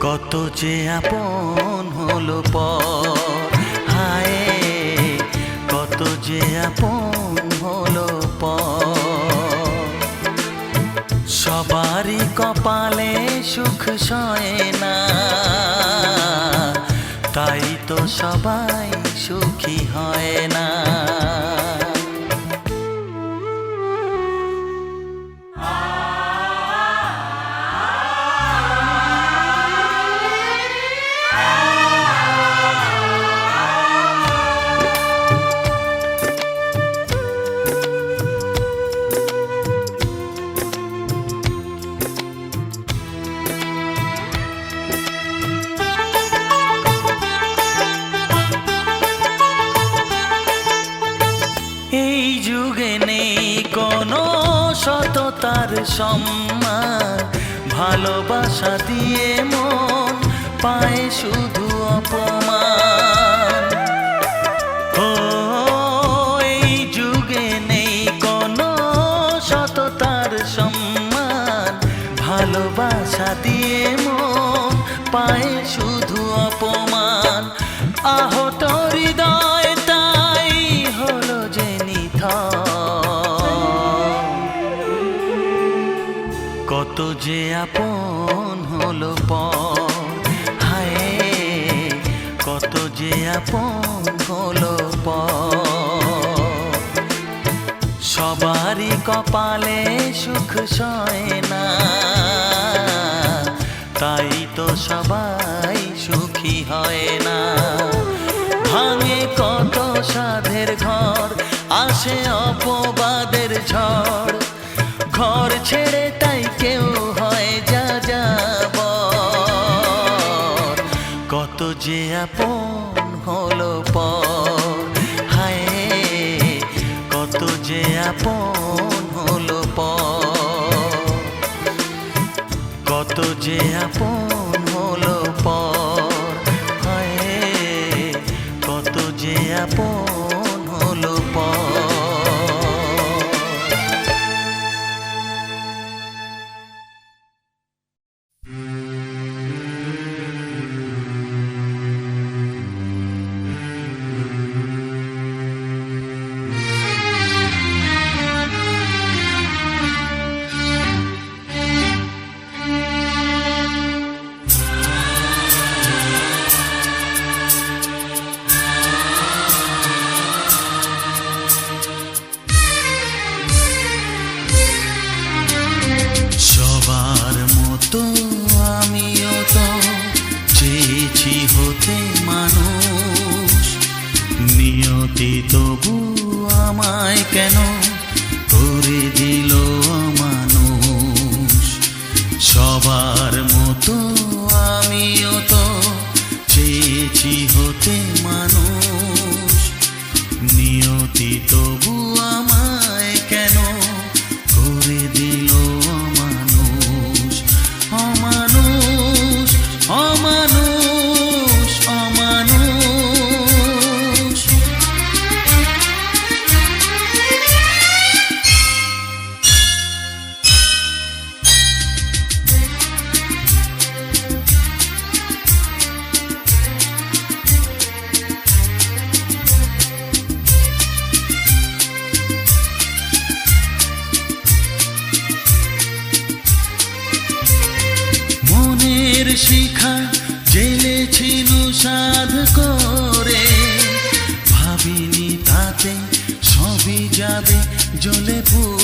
কত যে আপন হলো প হায়, কত যে আপন হলো প সবারই কপালে সুখ সয় না, তাই তো সবাই সুখী হয় না। সততার সম্মান ভালোবাসা দিয়ে মন পায় শুধু অপমান যে আপন হলো পর হায়, কত যে আপন হলো পর সবারই কপালে সুখ সয় না। তাই তো সবাই সুখী হয় না। ভাঙে কত সাধের ঘর, আসে অপবাদের ঝড়। ঘর ছেড়ে তাই কেউ হয় যা যাব কত যে আপন হলো পর, হায় কত যে আপন হলো পর। কত যে আপন হলো পর, হায় কত যে আপন মিষ্টি তবু আমায় কেন করে দিল মানুষ সবার মতো সাধ করে ভাবিনি তাতে সবই যাবে জ্বলে পুড়ে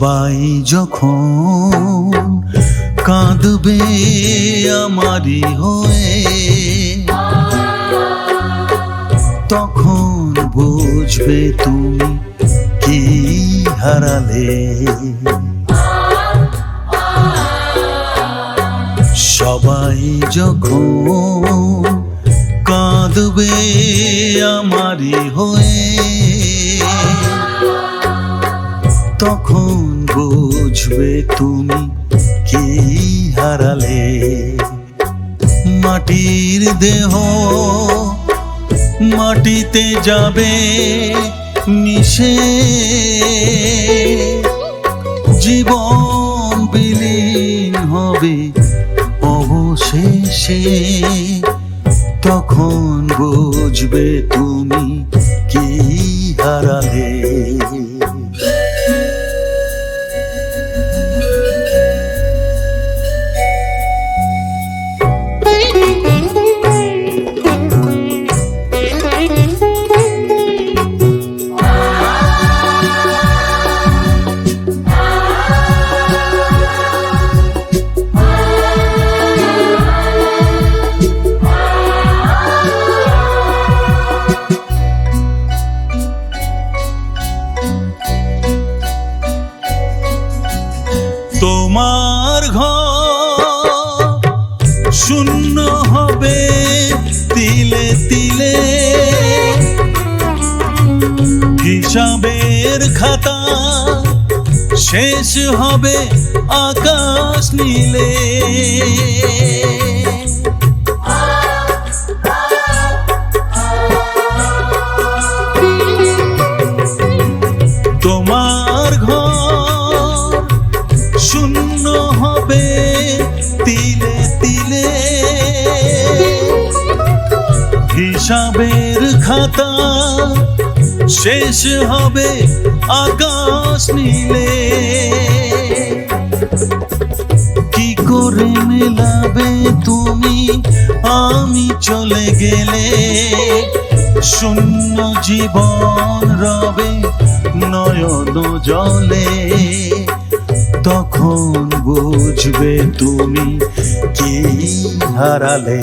সবাই যখন কাঁদবে আমারই হয়ে, তখন বুঝবে তুমি কি হারালে। সবাই যখন কাঁদবে আমারই হয়ে বুঝবে তুমি কি হারালে? মাটির দেহ মাটিতে যাবে মিশে জীবন বিলীন হবে অবশেষে। তখন বুঝবে তুমি কি হারালে? হিসাবের খাতা। শেষ হবে আকাশ নীলে। তোমার ঘর শূন্য হবে তিলে তিলে। হিসাবের খাতা শেষ হবে আকাশ নীলে। কি করে মেলাবে তুমি? আমি চলে গেলে শূন্য জীবন রবে নয়ন জলে। তখন বুঝবে তুমি কি হারালে।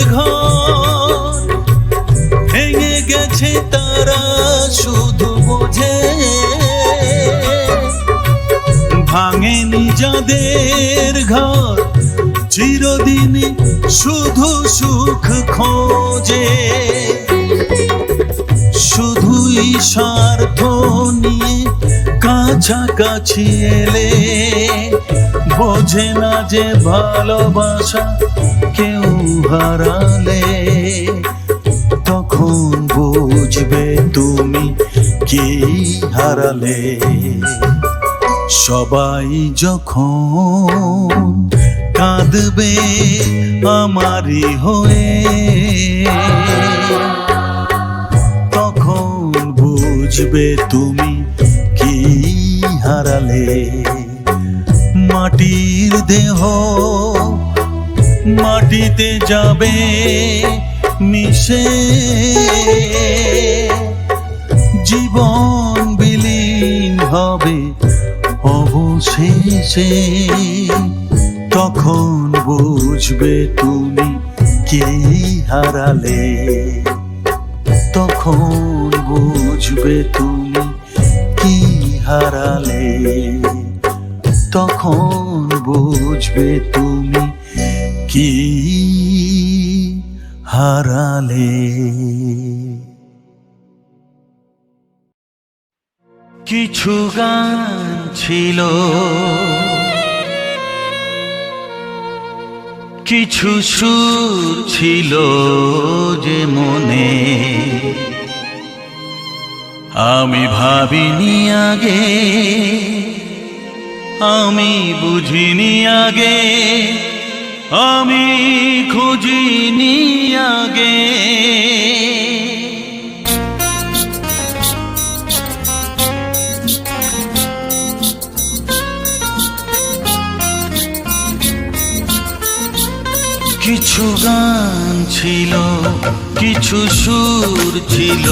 শুধু বোঝে। ভাঙেনি যাদের ঘর, চিরদিন শুধু সুখ খোঁজে। শুধুই স্বার্থ নিয়ে কাছাকাছি এলে। বোঝে না যে ভালোবাসা কেউ হারালে, তখন বুঝবে তুমি কি হারালে? সবাই যখন কাঁদবে আমারই হয়ে, তখন বুঝবে তুমি কি হারালে? মাটির দেহ মাটিতে যাবে মিশে। জীবন বিলীন হবে অবশেষে। তখন বুঝবে তুমি কি হারালে। তখন বুঝবে তুমি কি হারালে। তখন বুঝবে তুমি কি হারালে। কিছু গান ছিল। কিছু সুর ছিল যে মনে। আমি ভাবিনি আগে, আমি বুঝিনি আগে, আমি খুঁজিনি আগে। কিছু গান ছিল, কিছু সুর ছিল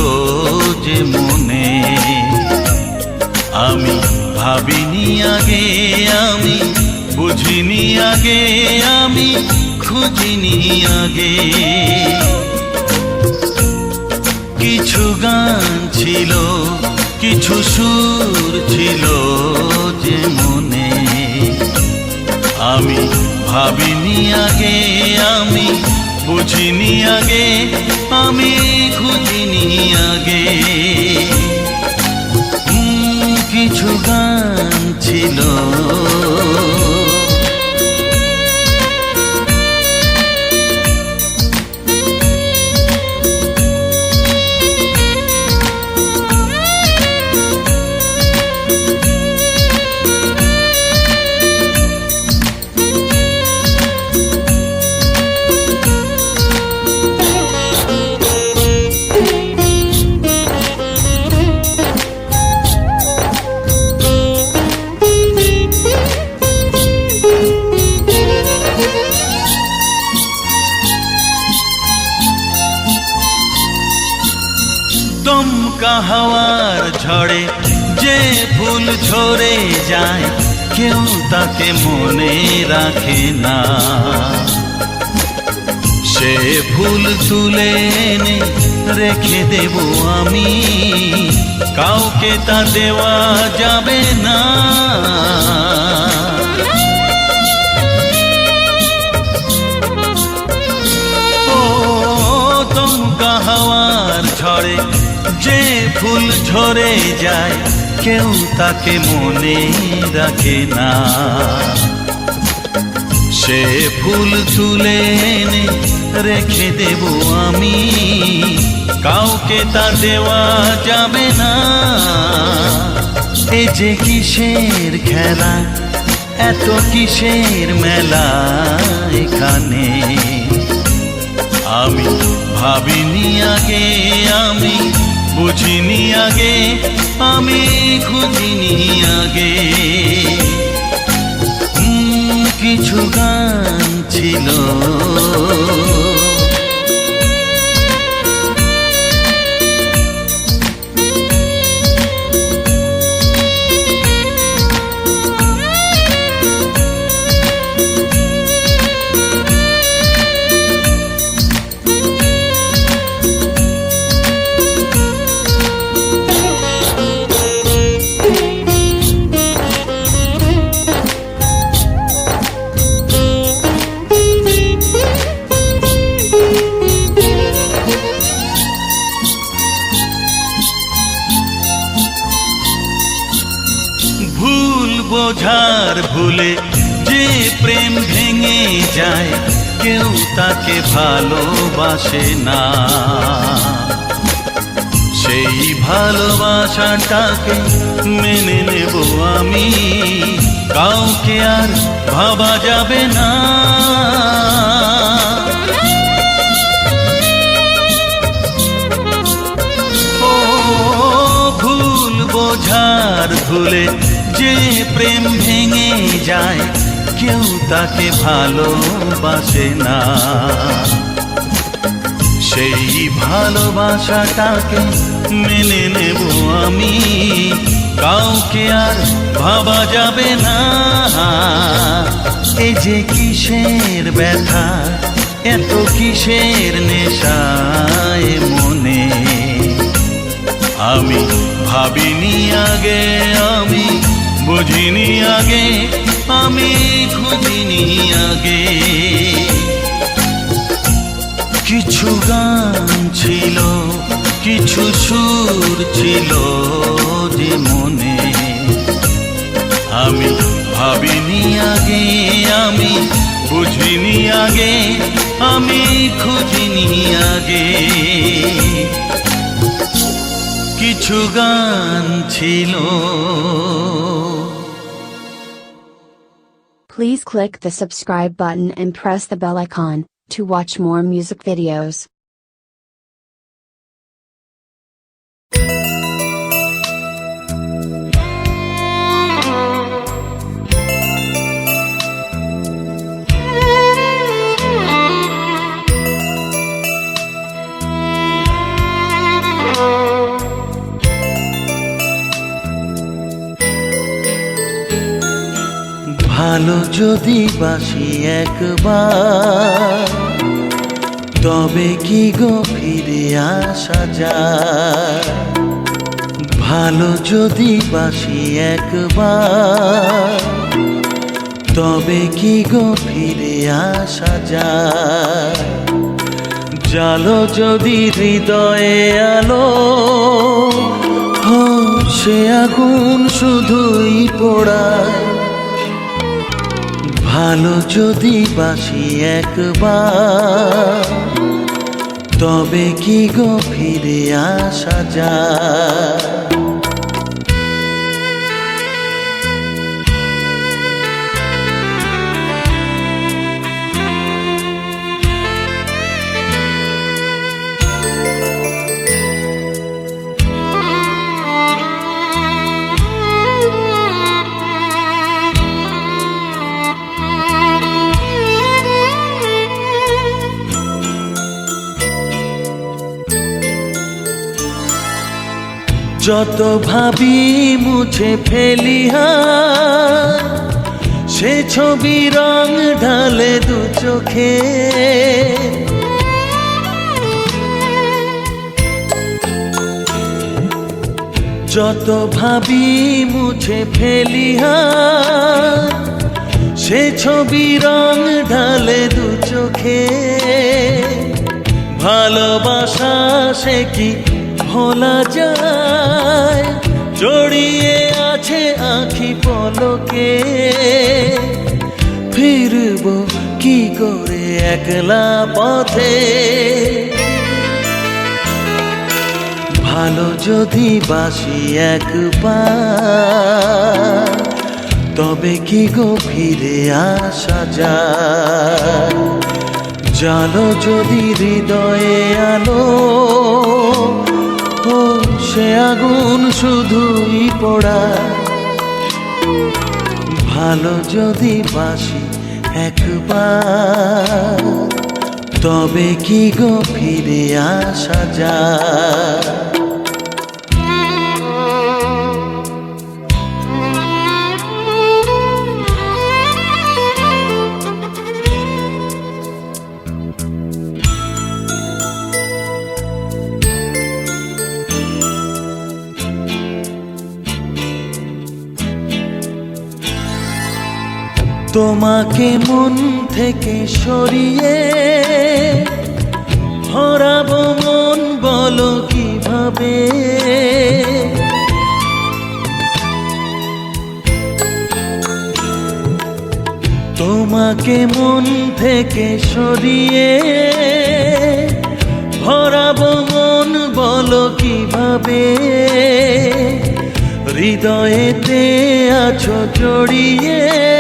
যে মনে। আমি ভাবিনি আগে, আমি বুঝিনি আগে, আমি খুঁজিনি আগে। কিছু গান ছিল, কিছু সুর ছিল যে মনে। আমি ভাবিনি আগে আমি বুঝিনি আগে আমি খুঁজিনি হাওয়ার ঝড়ে যে ফুল ঝরে যায় কেউ তাকে মনে রাখে না সে ফুল তুলে এনে রেখে দেব আমি কাউকে তা দেওয়া যাবে না ও দমকা হাওয়ার ঝড়ে যে ফুল ঝরে যায়, কেউ তাকে মনে রাখে না। সে ফুল তুলে এনে রেখে দেব আমি, কাউকে তা দেওয়া যাবে না। এ যে কিসের খেলা, এত কিসের মেলা এখানে? আমি ভাবিনি আগে আমি বুঝিনি আগে আমি খুঁজিনি আগে। কিছু গান ছিল। তাকে ভালোবাসে না। সেই ভালোবাসাটাকে মেনে নেব আমি। কাউকে আর ভাবা যাবে না। ও, ভুল বোঝার ভুলে যে প্রেম ভেঙে যায় কেউ তাকে ভালোবাসে না। সেই ভালোবাসাটাকে মেনে নেব আমি। কাউকে আর ভাবা যাবে না। এ যে কিসের ব্যথা, এত কিসের নেশায় মনে। আমি ভাবিনি আগে, আমি বুঝিনি আগে আমি খুঁজিনি আগে। কিছু গান ছিল, কিছু সুর ছিল যে মনে। আমি ভাবিনি আগে, আমি বুঝিনি আগে, আমি খুঁজিনি আগে। কিছু গান ছিল Please click the subscribe button and press the bell icon to watch more music videos. ভালো যদি বাসি একবার, তবে কি গো ফিরে আসা যায়? ভালো যদি বাসি একবার, তবে কি গো ফিরে আসা যায়? জালো যদি হৃদয়ে আলো হো সে আগুন শুধুই পোড়ায়। ভালো যদি বাসি একবার তবে কি গো ফিরে আসা যায়? যত ভাবি মুছে ফেলি হায়, সে ছবি রং ঢালে দু চোখে। যত ভাবি মুছে ফেলি হায়, সে ছবি রং ঢালে দু চোখে। ভালোবাসা সে কি ভোলা যায়? পলকে ফিরব কি করে একলা পথে? ভালো যদি বাসি একবার তবে কি গো ফিরে আসা যায়? জালো যদি হৃদয়ে আলো সে আগুন শুধুই পড়া। ভালো যদি বাসি একবার তবে কি গো ফিরে আসা যায়? তোমাকে মন থেকে সরিয়ে হরাবো মন, বলো কীভাবে? তোমাকে মন থেকে সরিয়ে ভরাবো মন, বলো কীভাবে? হৃদয়েতে আছো জড়িয়ে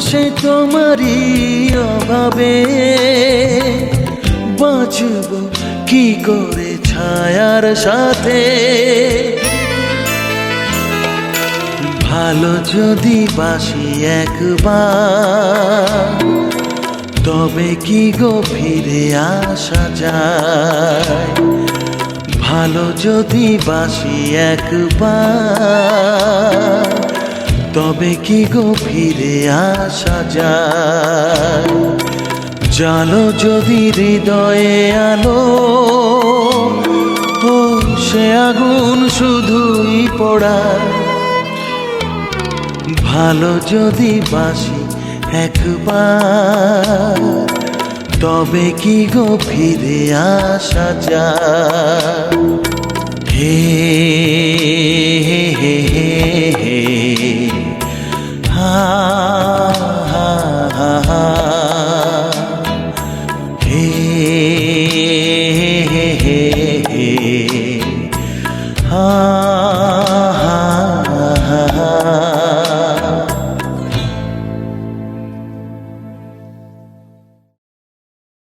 সে তোমারই অভাবে বাঁচব কি করে ছায়ার সাথে? ভালো যদি বাসি একবার, তবে কি গো ফিরে আসা যায়? ভালো যদি বাসি একবার তবে কি গো ফিরে আসা যায়? জালো যদি হৃদয়ে আলো, ও সে আগুন শুধুই পড়া ভালো যদি বাসি একবার, তবে কি গো ফিরে আসা যায় হে হে হে হে। হা হা হা